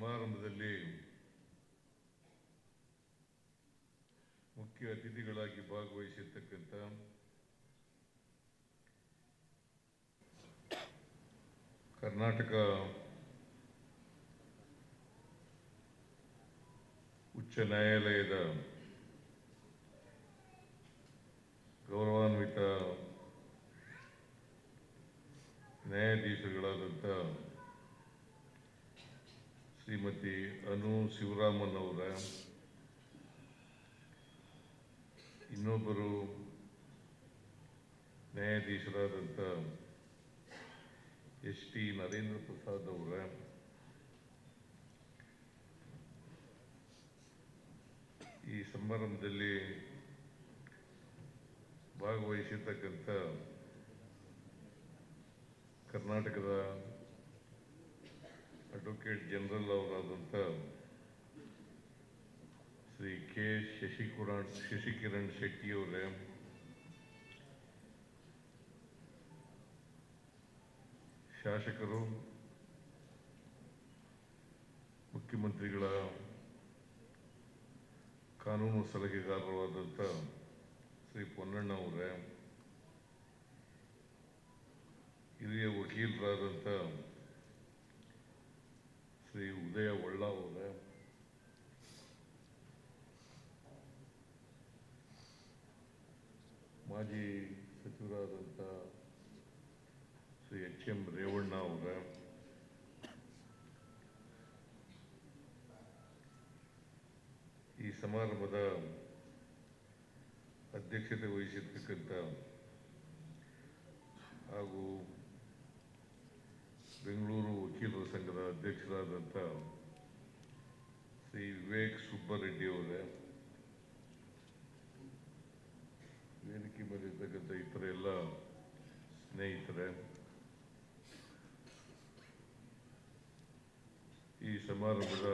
ಸಮಾರಂಭದಲ್ಲಿ ಮುಖ್ಯ ಅತಿಥಿಗಳಾಗಿ ಭಾಗವಹಿಸಿರ್ತಕ್ಕಂಥ ಕರ್ನಾಟಕ ಉಚ್ಚ ನ್ಯಾಯಾಲಯದ ಗೌರವಾನ್ವಿತ ನ್ಯಾಯಾಧೀಶರುಗಳಾದಂಥ ಶ್ರೀಮತಿ ಅನು ಶಿವರಾಮನ್ ಅವರ ಇನ್ನೊಬ್ಬರು ನ್ಯಾಯಾಧೀಶರಾದಂಥ ಎಸ್ ಟಿ ನರೇಂದ್ರ ಪ್ರಸಾದ್ ಅವರ. ಈ ಸಮಾರಂಭದಲ್ಲಿ ಭಾಗವಹಿಸಿರ್ತಕ್ಕಂಥ ಕರ್ನಾಟಕದ ಅಡ್ವೊಕೇಟ್ ಜನರಲ್ ಅವರಾದಂಥ ಶ್ರೀ ಕೆ. ಶಶಿಕುರಣ್ ಶಶಿಕಿರಣ್ ಶೆಟ್ಟಿ ಅವರೇ, ಶಾಸಕರು, ಮುಖ್ಯಮಂತ್ರಿಗಳ ಕಾನೂನು ಸಲಹೆಗಾರರಾದಂಥ ಶ್ರೀ ಪೊನ್ನಣ್ಣ ಅವರೇ, ಹಿರಿಯ ವಕೀಲರಾದಂಥ ಶ್ರೀ ಉದಯ ಒಳ್ಳ ಅವರೇ ಮಾಜಿ ಸಚಿವರಾದಂಥ ಶ್ರೀ ಎಚ್ ಎಂ ರೇವಣ್ಣ ಅವರ. ಈ ಸಮಾರಂಭದ ಅಧ್ಯಕ್ಷತೆ ವಹಿಸಿರ್ತಕ್ಕಂಥ ಹಾಗೂ ಬೆಂಗಳೂರು ವಕೀಲರ ಸಂಘದ ಅಧ್ಯಕ್ಷರಾದಂಥ ಶ್ರೀ ವಿವೇಕ್ ಸುಬ್ಬರೆಡ್ಡಿ ಅವರೇ, ವೇದಿಕೆ ಈ ಇತರ ಎಲ್ಲ ಸ್ನೇಹಿತರೆ, ಈ ಸಮಾರಂಭದ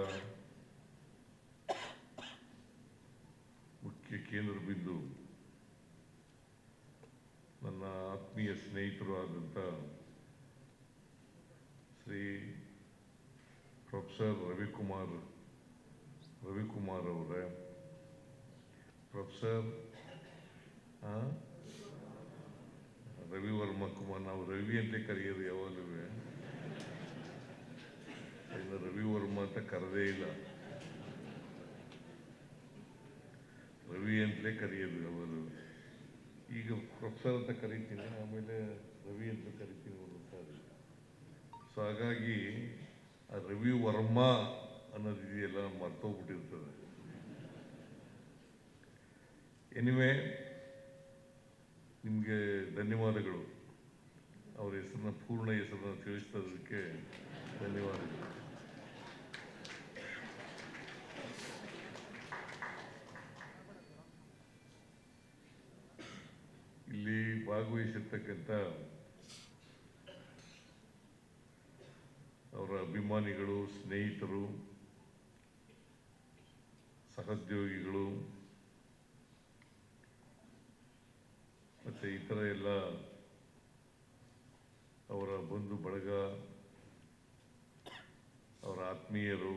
ಮುಖ್ಯ ಕೇಂದ್ರ ಬಿಂದು ನನ್ನ ಆತ್ಮೀಯ ಸ್ನೇಹಿತರು ಆದಂಥ ಶ್ರೀ ಪ್ರೊಫೆಸರ್ ರವಿಕುಮಾರ್ ರವಿಕುಮಾರ್ ಅವರೇ. ಪ್ರೊಫೆಸರ್? ರವಿವರ್ಮ ಕುಮಾರ್, ನಾವು ರವಿ ಅಂತ ಕರೆಯೋದು ಯಾವಾಗಲೂ. ಇನ್ನು ರವಿವರ್ಮ ಅಂತ ಕರೆದೇ ಇಲ್ಲ. ರವಿ ಅಂತಲೇ ಕರೆಯೋದು ಯಾವಾಗಲೂ. ಈಗ ಪ್ರೊಫೆಸರ್ ಅಂತ ಕರಿತೀನಿ, ಆಮೇಲೆ ರವಿ ಅಂತ ಕರಿತೀನಿ ಅವರು ಸೊ ಹಾಗಾಗಿ ಆ ರವಿ ವರ್ಮ ಅನ್ನೋದು ಇದೆಯಲ್ಲ ಮರ್ತೋಗ್ಬಿಟ್ಟಿರ್ತದೆ. ಎನಿವೆ ನಿಮಗೆ ಧನ್ಯವಾದಗಳು. ಅವರ ಹೆಸರನ್ನ, ಪೂರ್ಣ ಹೆಸರನ್ನ ತಿಳಿಸ್ತದಕ್ಕೆ ಧನ್ಯವಾದಗಳು. ಇಲ್ಲಿ ಭಾಗವಹಿಸಿರ್ತಕ್ಕಂಥ ಅವರ ಅಭಿಮಾನಿಗಳು, ಸ್ನೇಹಿತರು, ಸಹೋದ್ಯೋಗಿಗಳು, ಮತ್ತು ಇತರ ಎಲ್ಲ ಅವರ ಬಂಧು ಬಳಗ, ಅವರ ಆತ್ಮೀಯರು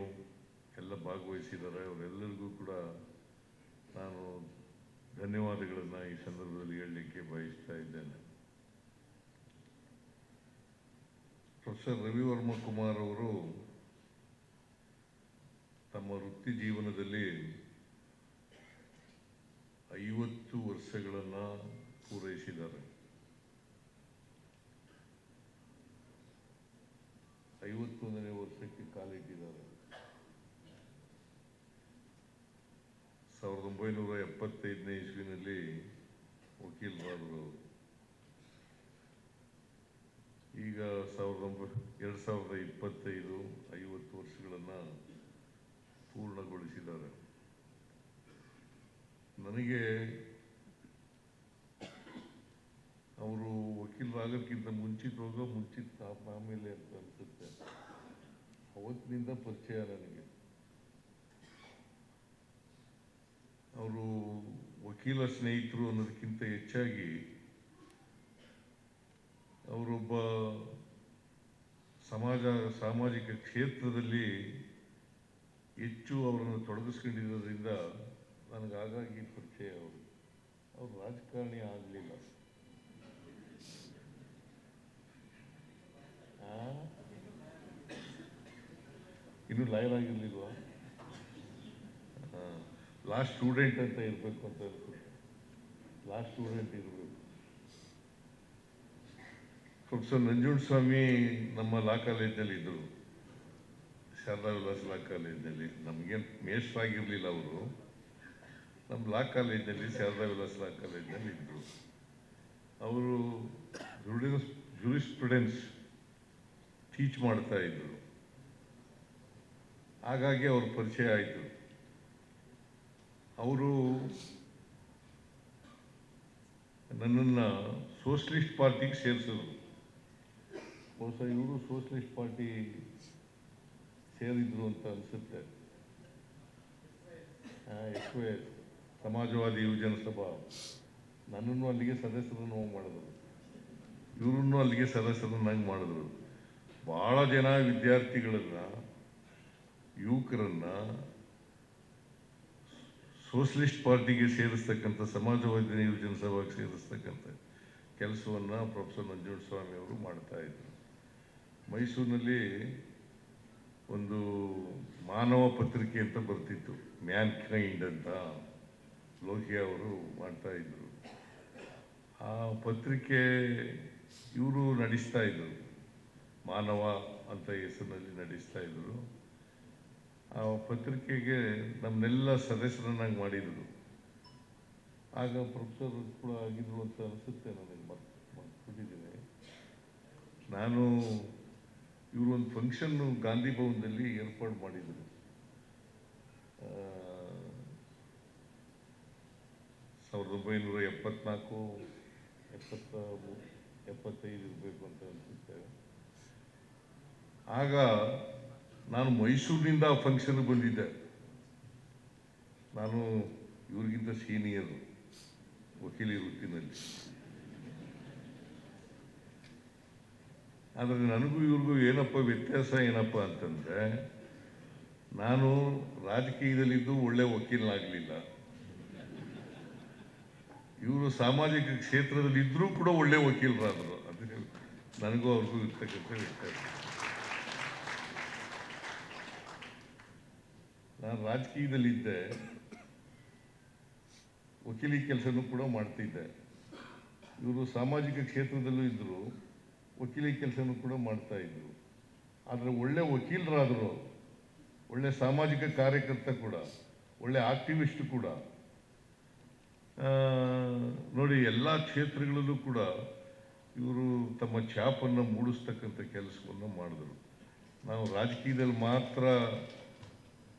ಎಲ್ಲ ಭಾಗವಹಿಸಿದ್ದಾರೆ. ಅವರೆಲ್ಲರಿಗೂ ಕೂಡ ನಾನು ಧನ್ಯವಾದಗಳನ್ನು ಈ ಸಂದರ್ಭದಲ್ಲಿ ಹೇಳಲಿಕ್ಕೆ ಬಯಸ್ತಾ ಇದ್ದೇನೆ. ಪ್ರೊಫೆಸರ್ ರವಿವರ್ಮ ಕುಮಾರ್ ಅವರು ತಮ್ಮ ವೃತ್ತಿ ಜೀವನದಲ್ಲಿ ಐವತ್ತು ವರ್ಷಗಳನ್ನು ಪೂರೈಸಿದ್ದಾರೆ. ಐವತ್ತೊಂದನೇ ವರ್ಷಕ್ಕೆ ಕಾಲಿಟ್ಟಿದ್ದಾರೆ ಸಾವಿರದ ಒಂಬೈನೂರ ಎಪ್ಪತ್ತೈದನೇ ಇಸ್ವಿನಲ್ಲಿ ವಕೀಲರಾದರು ಅವರು ಈಗ ಸಾವಿರದ ಒಂಬೈ, ಎರಡು ಸಾವಿರದ ಇಪ್ಪತ್ತೈದು, ಐವತ್ತು ವರ್ಷಗಳನ್ನು ಪೂರ್ಣಗೊಳಿಸಿದ್ದಾರೆ. ನನಗೆ ಅವರು ವಕೀಲರಾಗೋಕ್ಕಿಂತ ಮುಂಚಿತವಾಗ ಮುಂಚಿತ ಆಮೇಲೆ ಅಂತ ಅನಿಸುತ್ತೆ. ಅವತ್ತಿನಿಂದ ಪರಿಚಯ ನನಗೆ. ಅವರು ವಕೀಲ ಸ್ನೇಹಿತರು ಅನ್ನೋದಕ್ಕಿಂತ ಹೆಚ್ಚಾಗಿ ಅವರೊಬ್ಬ ಸಮಾಜ, ಸಾಮಾಜಿಕ ಕ್ಷೇತ್ರದಲ್ಲಿ ಹೆಚ್ಚು ಅವರನ್ನು ತೊಡಗಿಸ್ಕೊಂಡಿರೋದ್ರಿಂದ ನನಗೆ ಹಾಗಾಗಿ ಪರಿಚಯ ಅವರು. ಅವರು ರಾಜಕಾರಣಿ ಆಗಲಿಲ್ಲ. ಇನ್ನು ಲಾಯರ್ ಆಗಿರ್ಲಿಲ್ವ? ಲಾಸ್ಟ್ ಸ್ಟೂಡೆಂಟ್ ಅಂತ ಇರಬೇಕು ಅಂತ ಅನ್ಸುತ್ತೆ ಲಾಸ್ಟ್ ಸ್ಟೂಡೆಂಟ್ ಇರಬೇಕು. ಪ್ರೊಫೆಸರ್ ನಂಜುಂಡಸ್ವಾಮಿ ನಮ್ಮ ಲಾ ಕಾಲೇಜ್ನಲ್ಲಿ ಇದ್ದರು ಶಾರದಾ ವಿಲಾಸ್ ಲಾ ಕಾಲೇಜ್ನಲ್ಲಿ ನಮಗೇನು ಮೇಷ್ಟ್ರಾಗಿರಲಿಲ್ಲ ಅವರು ನಮ್ಮ ಲಾ ಕಾಲೇಜ್ನಲ್ಲಿ ಶಾರದಾ ವಿಲಾಸ್ ಲಾ ಕಾಲೇಜ್ನಲ್ಲಿ ಇದ್ದರು ಅವರು ಜುರಿಸ್ಪ್ರುಡೆನ್ಸ್ ಟೀಚ್ ಮಾಡ್ತಾ ಇದ್ರು ಹಾಗಾಗಿ ಅವ್ರ ಪರಿಚಯ ಆಯಿತು ಅವರು ನನ್ನನ್ನು ಸೋಷಲಿಸ್ಟ್ ಪಾರ್ಟಿಗೆ ಸೇರಿಸಿದ್ರು ಬಹುಶಃ ಇವರು ಸೋಷಲಿಸ್ಟ್ ಪಾರ್ಟಿ ಸೇರಿದ್ರು ಅಂತ ಅನಿಸುತ್ತೆ. ಎಸ್ ಸಮಾಜವಾದಿ ಯುವಜನ ಸಭಾ, ನನ್ನನ್ನು ಅಲ್ಲಿಗೆ ಸದಸ್ಯರನ್ನು ಮಾಡಿದರು ಮಾಡಿದ್ರು. ಇವರನ್ನು ಅಲ್ಲಿಗೆ ಸದಸ್ಯರನ್ನಾಗಿ ಮಾಡಿದ್ರು. ಭಾಳ ಜನ ವಿದ್ಯಾರ್ಥಿಗಳನ್ನ, ಯುವಕರನ್ನ ಸೋಷಲಿಸ್ಟ್ ಪಾರ್ಟಿಗೆ ಸೇರಿಸ್ತಕ್ಕಂಥ, ಸಮಾಜವಾದಿ ಯುವಜನ ಸಭಾಗೆ ಸೇರಿಸ್ತಕ್ಕಂಥ ಕೆಲಸವನ್ನು ಪ್ರೊಫೆಸರ್ ನಂಜುಂಡಸ್ವಾಮಿ ಅವರು ಮಾಡ್ತಾ ಇದ್ರು. ಮೈಸೂರಿನಲ್ಲಿ ಒಂದು ಮಾನವ ಪತ್ರಿಕೆ ಅಂತ ಬರ್ತಿತ್ತು, ಮ್ಯಾನ್ ಕೈಂಡ್ ಅಂತ ಲೋಹಿ ಅವರು ಮಾಡ್ತಾ ಇದ್ರು. ಆ ಪತ್ರಿಕೆ ಇವರು ನಡೆಸ್ತಾ ಇದ್ರು, ಮಾನವ ಅಂತ ಹೆಸರಿನಲ್ಲಿ ನಡೆಸ್ತಾ ಇದ್ರು. ಆ ಪತ್ರಿಕೆಗೆ ನಮ್ಮನ್ನೆಲ್ಲ ಸದಸ್ಯರನ್ನಾಗಿ ಮಾಡಿದರು. ಆಗ ಪ್ರೊಫೆಸರ್ ಕೂಡ ಆಗಿದ್ರು ಅಂತ ಅನಿಸುತ್ತೆ ನನಗೆ ಮರ್ತು, ಮರ್ತ್ಬಿಟ್ಟಿದ್ದೀನಿ. ನಾನು ಇವರು ಒಂದು ಫಂಕ್ಷನ್ನು ಗಾಂಧಿ ಭವನದಲ್ಲಿ ಏರ್ಪಾಡು ಮಾಡಿದರು. ಸಾವಿರದ ಒಂಬೈನೂರ ಎಪ್ಪತ್ನಾಲ್ಕು, ಎಪ್ಪತ್ತ ಎಪ್ಪತ್ತೈದು ಇರಬೇಕು ಅಂತ ಅನಿಸುತ್ತೆ. ಆಗ ನಾನು ಮೈಸೂರಿನಿಂದ ಆ ಫಂಕ್ಷನ್ಗೆ ಬಂದಿದ್ದೆ. ನಾನು ಇವ್ರಿಗಿಂತ ಸೀನಿಯರು, ವಕೀಲಿ ವೃತ್ತಿನಲ್ಲಿ. ಆದರೆ ನನಗೂ ಇವ್ರಿಗೂ ಏನಪ್ಪ ವ್ಯತ್ಯಾಸ ಏನಪ್ಪ ಅಂತಂದರೆ, ನಾನು ರಾಜಕೀಯದಲ್ಲಿದ್ದು ಒಳ್ಳೆ ವಕೀಲನಾಗಲಿಲ್ಲ. ಇವರು ಸಾಮಾಜಿಕ ಕ್ಷೇತ್ರದಲ್ಲಿ ಇದ್ದರೂ ಕೂಡ ಒಳ್ಳೆ ವಕೀಲರಾದರು. ಅದಕ್ಕೆ ನನಗೂ ಅವ್ರಿಗೂ ಇರ್ತಕ್ಕಂಥ ವ್ಯತ್ಯಾಸ. ನಾನು ರಾಜಕೀಯದಲ್ಲಿದ್ದೆ, ವಕೀಲಿ ಕೆಲಸನೂ ಕೂಡ ಮಾಡ್ತಿದ್ದೆ. ಇವರು ಸಾಮಾಜಿಕ ಕ್ಷೇತ್ರದಲ್ಲೂ ಇದ್ದರು ವಕೀಲಿ ಕೆಲಸನೂ ಕೂಡ ಮಾಡ್ತಾ ಇದ್ರು. ಆದರೆ ಒಳ್ಳೆ ವಕೀಲರಾದರು, ಒಳ್ಳೆ ಸಾಮಾಜಿಕ ಕಾರ್ಯಕರ್ತ ಕೂಡ, ಒಳ್ಳೆ ಆಕ್ಟಿವಿಸ್ಟ್ ಕೂಡ ನೋಡಿ ಎಲ್ಲ ಕ್ಷೇತ್ರಗಳಲ್ಲೂ ಕೂಡ ಇವರು ತಮ್ಮ ಛಾಪನ್ನು ಮೂಡಿಸ್ತಕ್ಕಂಥ ಕೆಲಸವನ್ನು ಮಾಡಿದ್ರು. ನಾವು ರಾಜಕೀಯದಲ್ಲಿ ಮಾತ್ರ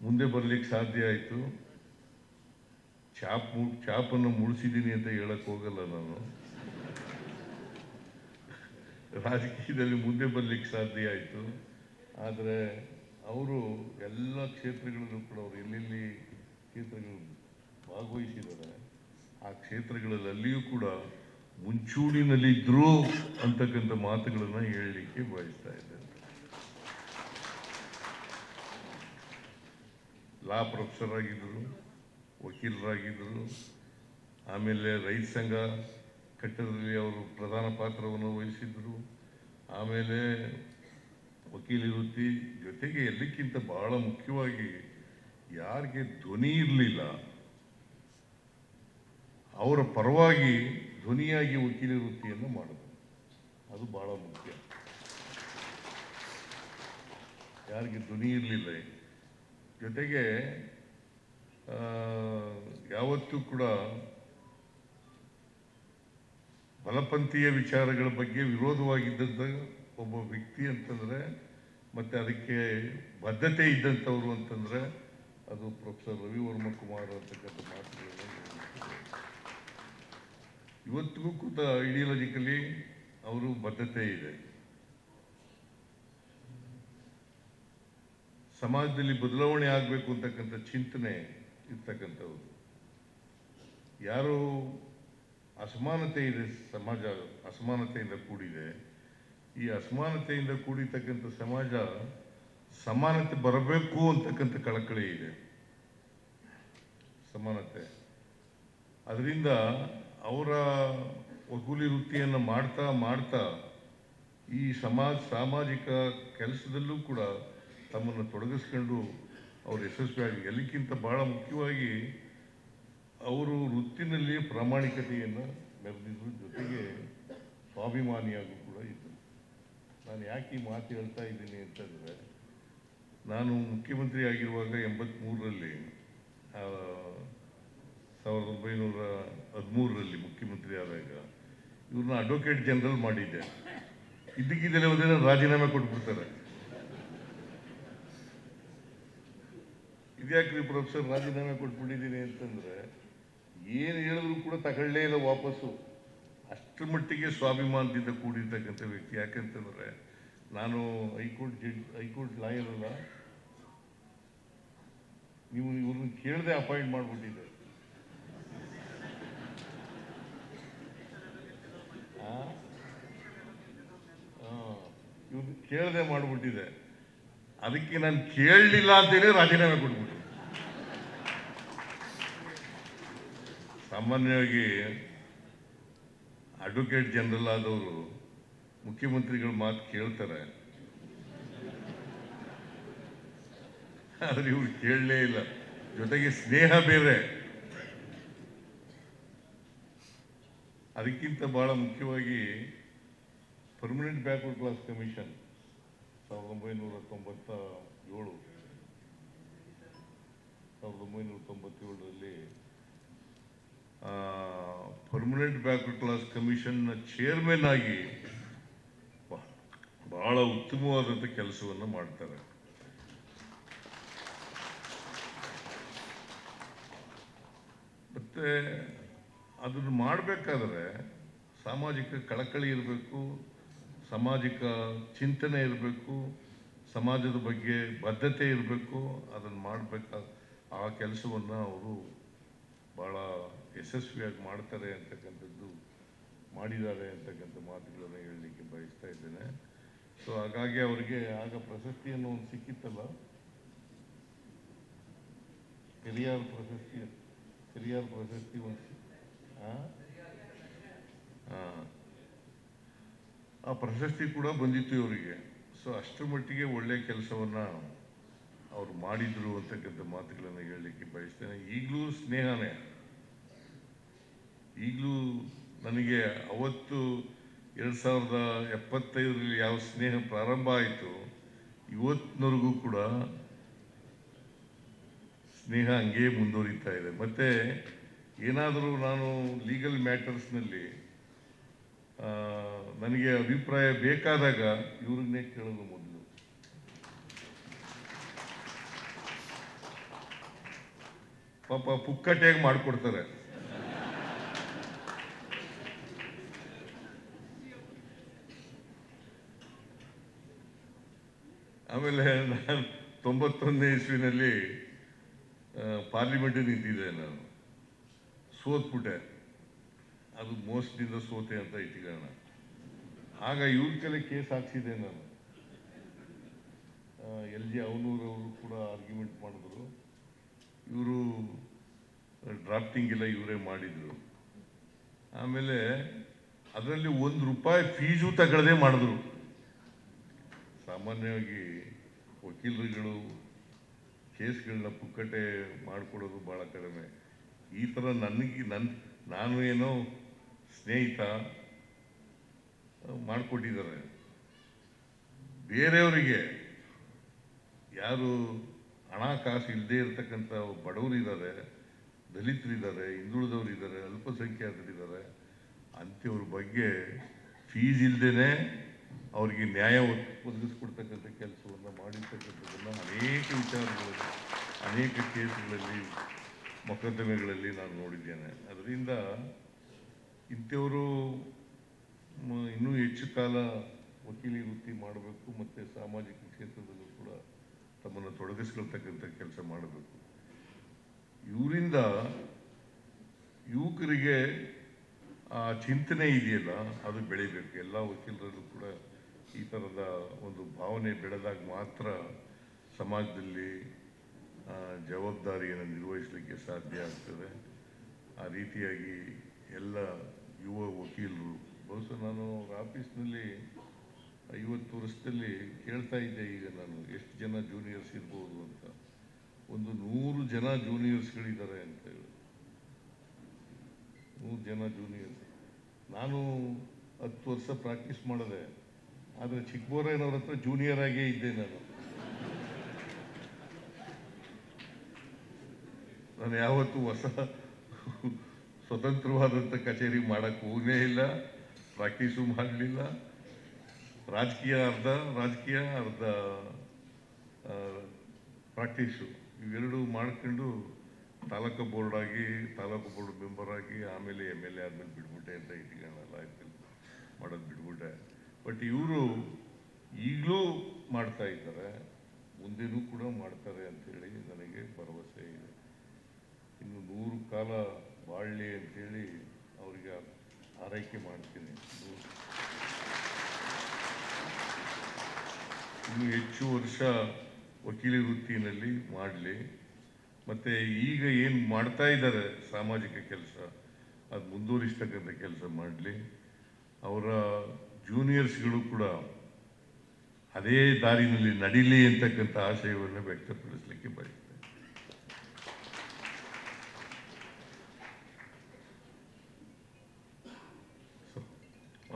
ಮುಂದೆ ಬರಲಿಕ್ಕೆ ಸಾಧ್ಯ ಆಯಿತು. ಛಾಪ್ ಛಾಪನ್ನು ಮೂಡಿಸಿದ್ದೀನಿ ಅಂತ ಹೇಳಕ್ಕೆ ಹೋಗಲ್ಲ ನಾನು. ರಾಜಕೀಯದಲ್ಲಿ ಮುಂದೆ ಬರಲಿಕ್ಕೆ ಸಾಧ್ಯ ಆಯಿತು. ಆದರೆ ಅವರು ಎಲ್ಲ ಕ್ಷೇತ್ರಗಳಲ್ಲೂ ಕೂಡ ಅವರು ಎಲ್ಲೆಲ್ಲಿ ಕ್ಷೇತ್ರಗಳು ಭಾಗವಹಿಸಿದ್ದಾರೆ, ಆ ಕ್ಷೇತ್ರಗಳಲ್ಲಿಯೂ ಕೂಡ ಮುಂಚೂಣಿನಲ್ಲಿದ್ದರು ಅಂತಕ್ಕಂಥ ಮಾತುಗಳನ್ನು ಹೇಳಲಿಕ್ಕೆ ಬಯಸ್ತಾ ಇದ್ದಾರೆ ಲಾ ಪ್ರೊಫೆಸರ್ ಆಗಿದ್ದರು, ವಕೀಲರಾಗಿದ್ದರು, ಆಮೇಲೆ ರೈತ ಸಂಘ ಕಟ್ಟಡದಲ್ಲಿ ಅವರು ಪ್ರಧಾನ ಪಾತ್ರವನ್ನು ವಹಿಸಿದ್ದರು. ಆಮೇಲೆ ವಕೀಲಿ ವೃತ್ತಿ ಜೊತೆಗೆ ಎಲ್ಲಕ್ಕಿಂತ ಬಹಳ ಮುಖ್ಯವಾಗಿ ಯಾರಿಗೆ ಧ್ವನಿ ಇರಲಿಲ್ಲ, ಅವರ ಪರವಾಗಿ ಧ್ವನಿಯಾಗಿ ವಕೀಲಿ ವೃತ್ತಿಯನ್ನು ಮಾಡಿದ್ರು. ಅದು ಬಹಳ ಮುಖ್ಯ. ಯಾರಿಗೆ ಧ್ವನಿ ಇರಲಿಲ್ಲ. ಜೊತೆಗೆ ಯಾವತ್ತೂ ಕೂಡ ಬಲಪಂಥೀಯ ವಿಚಾರಗಳ ಬಗ್ಗೆ ವಿರೋಧವಾಗಿದ್ದಂಥ ಒಬ್ಬ ವ್ಯಕ್ತಿ ಅಂತಂದರೆ, ಮತ್ತು ಅದಕ್ಕೆ ಬದ್ಧತೆ ಇದ್ದಂಥವ್ರು ಅಂತಂದ್ರೆ, ಅದು ಪ್ರೊಫೆಸರ್ ರವಿವರ್ಮ ಕುಮಾರ್ ಅಂತಕ್ಕಂಥ ಮಾತುಗಳನ್ನು. ಇವತ್ತಿಗೂ ಕೂಡ ಐಡಿಯಾಲಜಿಕಲಿ ಅವರು ಬದ್ಧತೆ ಇದೆ ಸಮಾಜದಲ್ಲಿ ಬದಲಾವಣೆ ಆಗಬೇಕು ಅಂತಕ್ಕಂಥ ಚಿಂತನೆ ಇರ್ತಕ್ಕಂಥವ್ರು ಯಾರು ಅಸಮಾನತೆ ಇದೆ ಸಮಾಜ, ಅಸಮಾನತೆಯಿಂದ ಕೂಡಿದೆ. ಈ ಅಸಮಾನತೆಯಿಂದ ಕೂಡಿರ್ತಕ್ಕಂಥ ಸಮಾಜ ಸಮಾನತೆ ಬರಬೇಕು ಅಂತಕ್ಕಂಥ ಕಳಕಳಿ ಇದೆ. ಸಮಾನತೆ. ಅದರಿಂದ ಅವರ ವಕೂಲಿ ವೃತ್ತಿಯನ್ನು ಮಾಡ್ತಾ ಮಾಡ್ತಾ ಈ ಸಮಾಜ, ಸಾಮಾಜಿಕ ಕೆಲಸದಲ್ಲೂ ಕೂಡ ತಮ್ಮನ್ನು ತೊಡಗಿಸ್ಕೊಂಡು ಅವರು ಯಶಸ್ವಿಯಾಗಿ, ಎಲ್ಲಕ್ಕಿಂತ ಭಾಳ ಮುಖ್ಯವಾಗಿ ಅವರು ವೃತ್ತಿನಲ್ಲಿ ಪ್ರಾಮಾಣಿಕತೆಯನ್ನು ಮೆರೆದಿದ್ರು, ಜೊತೆಗೆ ಸ್ವಾಭಿಮಾನಿಯಾಗೂ ಕೂಡ ಇದ್ದರು ನಾನು ಯಾಕೆ ಈ ಮಾತು ಹೇಳ್ತಾ ಇದ್ದೀನಿ ಅಂತಂದರೆ ನಾನು ಮುಖ್ಯಮಂತ್ರಿ ಆಗಿರುವಾಗ ಎಂಬತ್ತ್ಮೂರರಲ್ಲಿ ಸಾವಿರದ ಒಂಬೈನೂರ ಹದಿಮೂರರಲ್ಲಿ ಮುಖ್ಯಮಂತ್ರಿ ಆದಾಗ ಇವ್ರನ್ನ ಅಡ್ವೊಕೇಟ್ ಜನರಲ್ ಮಾಡಿದ್ದೆ. ಇದ್ದಕ್ಕಿದ್ದಲ್ಲಿ ಒಂದಿನ ರಾಜೀನಾಮೆ ಕೊಟ್ಬಿಡ್ತಾರೆ. ಇದ್ಯಾಕ್ರಿ ಪ್ರೊಫೆಸರ್ ರಾಜೀನಾಮೆ ಕೊಟ್ಬಿಟ್ಟಿದ್ದೀನಿ ಅಂತಂದ್ರೆ ಏನು ಹೇಳಿದ್ರು ಕೂಡ ತಗೊಳ್ಳೇ ಇಲ್ಲ ವಾಪಸ್ಸು. ಅಷ್ಟರ ಮಟ್ಟಿಗೆ ಸ್ವಾಭಿಮಾನದಿಂದ ಕೂಡಿರ್ತಕ್ಕಂಥ ವ್ಯಕ್ತಿ. ಯಾಕಂತಂದರೆ ನಾನು ಹೈಕೋರ್ಟ್ ಜಡ್ ಹೈಕೋರ್ಟ್ ಲಾಯರ್ ಅಲ್ಲ. ನೀವು ಇವ್ರನ್ನ ಕೇಳದೆ ಅಪಾಯಿಂಟ್ ಮಾಡಿಬಿಟ್ಟಿದ್ದೆ. ಇವ್ರನ್ನ ಕೇಳದೆ ಮಾಡಿಬಿಟ್ಟಿದೆ ಅದಕ್ಕೆ ನಾನು ಕೇಳಲಿಲ್ಲ ಅಂತೇಳಿ ರಾಜೀನಾಮೆ ಕೊಟ್ಬಿಟ್ಟು ಸಾಮಾನ್ಯವಾಗಿ ಅಡ್ವೊಕೇಟ್ ಜನರಲ್ ಆದವರು ಮುಖ್ಯಮಂತ್ರಿಗಳ ಮಾತು ಕೇಳ್ತಾರೆ. ಆದ್ರೆ ಇವ್ರು ಕೇಳಲೇ ಇಲ್ಲ. ಜೊತೆಗೆ ಸ್ನೇಹ ಬೇರೆ. ಅದಕ್ಕಿಂತ ಬಹಳ ಮುಖ್ಯವಾಗಿ ಪರ್ಮನೆಂಟ್ ಬ್ಯಾಕ್ವರ್ಡ್ ಕ್ಲಾಸ್ ಕಮಿಷನ್ ಸಾವಿರದ ಒಂಬೈನೂರ ತೊಂಬತ್ತ ಏಳು ಸಾವಿರದ ಒಂಬೈನೂರ ತೊಂಬತ್ತೇಳರಲ್ಲಿ ಪರ್ಮನೆಂಟ್ ಬ್ಯಾಕ್ವರ್ಡ್ ಕ್ಲಾಸ್ ಕಮಿಷನ್ನ ಚೇರ್ಮನ್ ಆಗಿ ಬಹಳ ಉತ್ತಮವಾದಂಥ ಕೆಲಸವನ್ನು ಮಾಡ್ತಾರೆ. ಮತ್ತೆ ಅದನ್ನು ಮಾಡಬೇಕಾದ್ರೆ ಸಾಮಾಜಿಕ ಕಳಕಳಿ ಇರಬೇಕು, ಸಾಮಾಜಿಕ ಚಿಂತನೆ ಇರಬೇಕು, ಸಮಾಜದ ಬಗ್ಗೆ ಬದ್ಧತೆ ಇರಬೇಕು, ಅದನ್ನು ಮಾಡಬೇಕಾದ ಆ ಕೆಲಸವನ್ನು ಅವರು ಭಾಳ ಯಶಸ್ವಿಯಾಗಿ ಮಾಡ್ತಾರೆ ಅಂತಕ್ಕಂಥದ್ದು, ಮಾಡಿದ್ದಾರೆ ಅಂತಕ್ಕಂಥ ಮಾತುಗಳನ್ನು ಹೇಳಲಿಕ್ಕೆ ಬಯಸ್ತಾ ಇದ್ದೇನೆ. ಸೊ ಹಾಗಾಗಿ ಅವರಿಗೆ ಆಗ ಪ್ರಶಸ್ತಿಯನ್ನು ಒಂದು ಸಿಕ್ಕಿತ್ತಲ್ಲ? ಪೆರಿಯಾರ್ ಪ್ರಶಸ್ತಿ ಪೆರಿಯಾರ್ ಪ್ರಶಸ್ತಿ ಒಂದು. ಆ? ಪ್ರಶಸ್ತಿ ಕೂಡ ಬಂದಿತ್ತು ಇವರಿಗೆ. ಸೊ ಅಷ್ಟರ ಮಟ್ಟಿಗೆ ಒಳ್ಳೆ ಕೆಲಸವನ್ನ ಅವರು ಮಾಡಿದ್ರು ಅಂತಕ್ಕಂಥ ಮಾತುಗಳನ್ನು ಹೇಳಲಿಕ್ಕೆ ಬಯಸ್ತೇನೆ. ಈಗಲೂ ಸ್ನೇಹನೇ. ಈಗಲೂ ನನಗೆ ಅವತ್ತು ಎರಡು ಸಾವಿರದ ಎಪ್ಪತ್ತೈದರಲ್ಲಿ ಯಾವ ಸ್ನೇಹ ಪ್ರಾರಂಭ ಆಯಿತು, ಇವತ್ತಿನವರೆಗೂ ಕೂಡ ಸ್ನೇಹ ಹಂಗೇ ಮುಂದುವರಿತಾ ಇದೆ. ಮತ್ತು ಏನಾದರೂ ನಾನು ಲೀಗಲ್ ಮ್ಯಾಟರ್ಸ್ನಲ್ಲಿ ನನಗೆ ಅಭಿಪ್ರಾಯ ಬೇಕಾದಾಗ ಇವ್ರನ್ನೇ ಕೇಳೋದು ಮೊದಲು. ಪಾಪ ಪುಕ್ಕಟ್ಟೆಯಾಗಿ ಮಾಡಿಕೊಡ್ತಾರೆ. ಆಮೇಲೆ ನಾನು ತೊಂಬತ್ತೊಂದನೇ ಇಸ್ವಿನಲ್ಲಿ ಪಾರ್ಲಿಮೆಂಟಿಗೆ ನಿಂತಿದ್ದೆ ನಾನು. ಸೋತ್ಬಿಟ್ಟೆ. ಅದು ಮೋಸದಿಂದ ಸೋತೆ ಅಂತ ಇಟ್ಟಿಕೋಣ ಆಗ ಇವ್ರ ಕೇಸ್ ಹಾಕ್ಸಿದೆ ನಾನು. ಎಲ್ ಜಿ ಅವನೂರವರು ಕೂಡ ಆರ್ಗ್ಯುಮೆಂಟ್ ಮಾಡಿದ್ರು. ಇವರು ಡ್ರಾಫ್ಟಿಂಗ್ ಎಲ್ಲ ಇವರೇ ಮಾಡಿದ್ರು. ಆಮೇಲೆ ಅದರಲ್ಲಿ ಒಂದು ರೂಪಾಯಿ ಫೀಸು ತಗೊಳ್ಳದೆ ಮಾಡಿದ್ರು. ಸಾಮಾನ್ಯವಾಗಿ ವಕೀಲರುಗಳು ಕೇಸ್ಗಳನ್ನ ಪುಕ್ಕಟೆ ಮಾಡಿಕೊಡೋದು ಭಾಳ ಕಡಿಮೆ. ಈ ಥರ ನನಗೆ ನನ್ನ ನಾನು ಏನೋ ಸ್ನೇಹಿತ ಮಾಡಿಕೊಟ್ಟಿದ್ದಾರೆ. ಬೇರೆಯವರಿಗೆ ಯಾರು ಹಣ ಕಾಸು ಇಲ್ಲದೆ ಇರತಕ್ಕಂಥ ಬಡವರಿದ್ದಾರೆ ದಲಿತರಿದ್ದಾರೆ ಹಿಂದುಳಿದವರಿದ್ದಾರೆ ಅಲ್ಪಸಂಖ್ಯಾತರಿದ್ದಾರೆ, ಅಂಥವ್ರ ಬಗ್ಗೆ ಫೀಸ್ ಇಲ್ಲದೇ ಅವರಿಗೆ ನ್ಯಾಯ ಒದ್- ಒದಗಿಸ್ಕೊಡ್ತಕ್ಕಂಥ ಕೆಲಸವನ್ನು ಮಾಡಿರ್ತಕ್ಕಂಥದ್ದನ್ನು ಅನೇಕ ವಿಚಾರಗಳಲ್ಲಿ, ಅನೇಕ ಕೇಸುಗಳಲ್ಲಿ, ಮೊಕದ್ದಮೆಗಳಲ್ಲಿ ನಾನು ನೋಡಿದ್ದೇನೆ. ಅದರಿಂದ ಇಂಥವರು ಇನ್ನೂ ಹೆಚ್ಚು ಕಾಲ ವಕೀಲಿ ವೃತ್ತಿ ಮಾಡಬೇಕು ಮತ್ತು ಸಾಮಾಜಿಕ ಕ್ಷೇತ್ರದಲ್ಲೂ ಕೂಡ ತಮ್ಮನ್ನು ತೊಡಗಿಸ್ಕೊಳ್ತಕ್ಕಂಥ ಕೆಲಸ ಮಾಡಬೇಕು. ಇವರಿಂದ ಯುವಕರಿಗೆ ಆ ಚಿಂತನೆ ಇದೆಯಲ್ಲ, ಅದು ಬೆಳಿಬೇಕು. ಎಲ್ಲ ವಕೀಲರಲ್ಲೂ ಕೂಡ ಈ ಥರದ ಒಂದು ಭಾವನೆ ಬೆಳೆದಾಗ ಮಾತ್ರ ಸಮಾಜದಲ್ಲಿ ಜವಾಬ್ದಾರಿಯನ್ನು ನಿರ್ವಹಿಸಲಿಕ್ಕೆ ಸಾಧ್ಯ ಆಗ್ತದೆ. ಆ ರೀತಿಯಾಗಿ ಎಲ್ಲ ಯುವ ವಕೀಲರು, ಬಹುಶಃ ನಾನು ಅವ್ರ ಆಫೀಸ್ನಲ್ಲಿ ಐವತ್ತು ವರ್ಷದಲ್ಲಿ ಕೇಳ್ತಾ ಇದ್ದೆ, ಈಗ ನಾನು ಎಷ್ಟು ಜನ ಜೂನಿಯರ್ಸ್ ಇರ್ಬೋದು ಅಂತ. ಒಂದು ನೂರು ಜನ ಜೂನಿಯರ್ಸ್ಗಳಿದ್ದಾರೆ ಅಂತ ಹೇಳಿ. ನೂರು ಜನ ಜೂನಿಯರ್ಸ್ ನಾನು ಹತ್ತು ವರ್ಷ ಪ್ರಾಕ್ಟೀಸ್ ಮಾಡಿದೆ. ಆದರೆ ಚಿಕ್ಕಬೋರಯ್ಯನವ್ರ ಹತ್ರ ಜೂನಿಯರ್ ಆಗೇ ಇದ್ದೆ ನಾನು. ನಾನು ಯಾವತ್ತೂ ಹೊಸ ಸ್ವತಂತ್ರವಾದಂಥ ಕಚೇರಿ ಮಾಡಕ್ಕೆ ಹೋಗೇ ಇಲ್ಲ ಪ್ರಾಕ್ಟೀಸು ಮಾಡಲಿಲ್ಲ. ರಾಜಕೀಯ ಅರ್ಧ ರಾಜಕೀಯ ಅರ್ಧ ಪ್ರಾಕ್ಟೀಸು ಇವೆರಡು ಮಾಡ್ಕೊಂಡು ತಾಲೂಕು ಬೋರ್ಡ್ ಆಗಿ, ತಾಲೂಕು ಬೋರ್ಡ್ ಮೆಂಬರ್ ಆಗಿ ಆಮೇಲೆ ಎಂ ಎಲ್ ಎ ಆದ್ಮೇಲೆ ಬಿಟ್ಬಿಟ್ಟೆ ಅಂತ ಇಟ್ಕೊಳ್ಳಲ್ಲ ಆಯ್ತು ಮಾಡೋದು ಬಿಟ್ಬಿಟ್ಟೆ. ಬಟ್ ಇವರು ಈಗಲೂ ಮಾಡ್ತಾ ಇದ್ದಾರೆ. ಮುಂದೆನೂ ಕೂಡ ಮಾಡ್ತಾರೆ ಅಂಥೇಳಿ ನನಗೆ ಭರವಸೆ ಇದೆ. ಇನ್ನು ನೂರು ಕಾಲ ಬಾಳಲಿ ಅಂಥೇಳಿ ಅವರಿಗೆ ಆರೈಕೆ ಮಾಡ್ತೀನಿ. ಇನ್ನು ಹೆಚ್ಚು ವರ್ಷ ವಕೀಲಿ ವೃತ್ತಿನಲ್ಲಿ ಮಾಡಲಿ. ಮತ್ತು ಈಗ ಏನು ಮಾಡ್ತಾ ಇದ್ದಾರೆ ಸಾಮಾಜಿಕ ಕೆಲಸ, ಅದು ಮುಂದುವರಿಸ್ತಕ್ಕಂಥ ಕೆಲಸ ಮಾಡಲಿ. ಅವರ ಜೂನಿಯರ್ಸ್ಗಳು ಕೂಡ ಅದೇ ದಾರಿನಲ್ಲಿ ನಡೀಲಿ ಅಂತಕ್ಕಂಥ ಆಶಯವನ್ನು ವ್ಯಕ್ತಪಡಿಸಲಿಕ್ಕೆ ಬಯಸ್ತೇನೆ.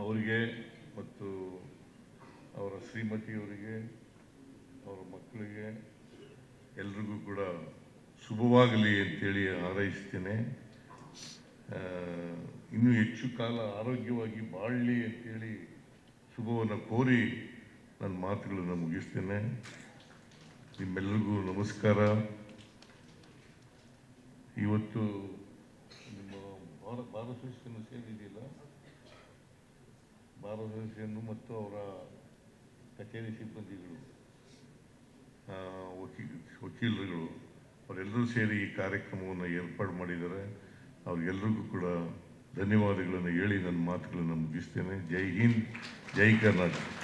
ಅವರಿಗೆ ಮತ್ತು ಅವರ ಶ್ರೀಮತಿಯವರಿಗೆ, ಅವರ ಮಕ್ಕಳಿಗೆ ಎಲ್ರಿಗೂ ಕೂಡ ಶುಭವಾಗಲಿ ಅಂತೇಳಿ ಹಾರೈಸ್ತೇನೆ. ಇನ್ನೂ ಹೆಚ್ಚು ಕಾಲ ಆರೋಗ್ಯವಾಗಿ ಬಾಳಲಿ ಅಂತೇಳಿ ಶುಭವನ್ನು ಕೋರಿ ನನ್ನ ಮಾತುಗಳನ್ನು ಮುಗಿಸ್ತೇನೆ. ನಿಮ್ಮೆಲ್ಲರಿಗೂ ನಮಸ್ಕಾರ. ಇವತ್ತು ನಿಮ್ಮ ಭಾರ ಭಾರತ ಅಸೋಸಿಯೇಷನ್ ಸೇರಿದೆಯಲ್ಲ? ಭಾರತ ಮತ್ತು ಅವರ ಕಚೇರಿ ಸಿಬ್ಬಂದಿಗಳು ವಕೀಲರುಗಳು, ಅವರೆಲ್ಲರೂ ಸೇರಿ ಈ ಕಾರ್ಯಕ್ರಮವನ್ನು ಏರ್ಪಾಡು ಮಾಡಿದ್ದಾರೆ. ಅವ್ರಿಗೆಲ್ರಿಗೂ ಕೂಡ ಧನ್ಯವಾದಗಳನ್ನು ಹೇಳಿ ನನ್ನ ಮಾತುಗಳನ್ನು ಮುಗಿಸ್ತೇನೆ. ಜೈ ಹಿಂದ್ ಜೈ ಕರ್ನಾಟಕ.